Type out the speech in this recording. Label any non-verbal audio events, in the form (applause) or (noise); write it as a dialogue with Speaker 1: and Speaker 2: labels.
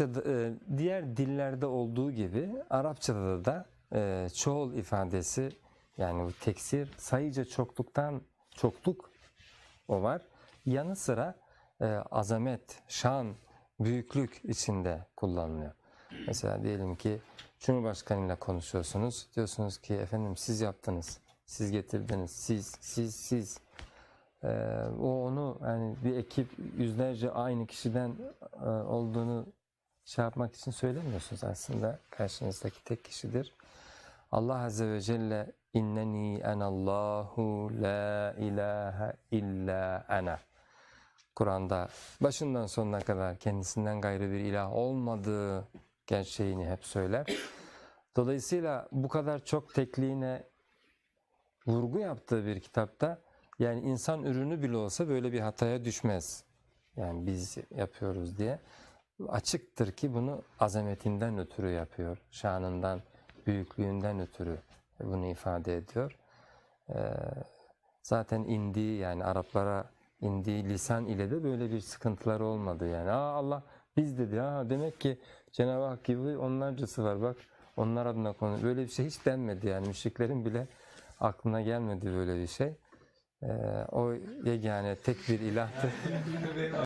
Speaker 1: Arapçada e, diğer dillerde olduğu gibi Arapçada da e, çoğul ifadesi yani bu teksir sayıca çokluktan çokluk o var. Yanı sıra e, azamet, şan, büyüklük içinde kullanılıyor. Mesela diyelim ki Cumhurbaşkanıyla konuşuyorsunuz. Diyorsunuz ki efendim siz yaptınız, siz getirdiniz, siz, siz, siz. Ee, o onu yani bir ekip yüzlerce aynı kişiden e, olduğunu şey yapmak için söylemiyorsunuz aslında karşınızdaki tek kişidir. Allah Azze ve Celle inneni enallahu la ilahe illa ana. Kur'an'da başından sonuna kadar kendisinden gayrı bir ilah olmadığı gerçeğini hep söyler. Dolayısıyla bu kadar çok tekliğine vurgu yaptığı bir kitapta yani insan ürünü bile olsa böyle bir hataya düşmez. Yani biz yapıyoruz diye. Açıktır ki bunu azametinden ötürü yapıyor. Şanından, büyüklüğünden ötürü bunu ifade ediyor. Ee, zaten indiği yani Araplara indiği lisan ile de böyle bir sıkıntıları olmadı yani. Aa Allah biz dedi ha demek ki Cenab-ı Hak gibi onlarcası var bak onlar adına konu böyle bir şey hiç denmedi yani müşriklerin bile aklına gelmedi böyle bir şey. Ee, o yegane tek bir ilahtı. (laughs)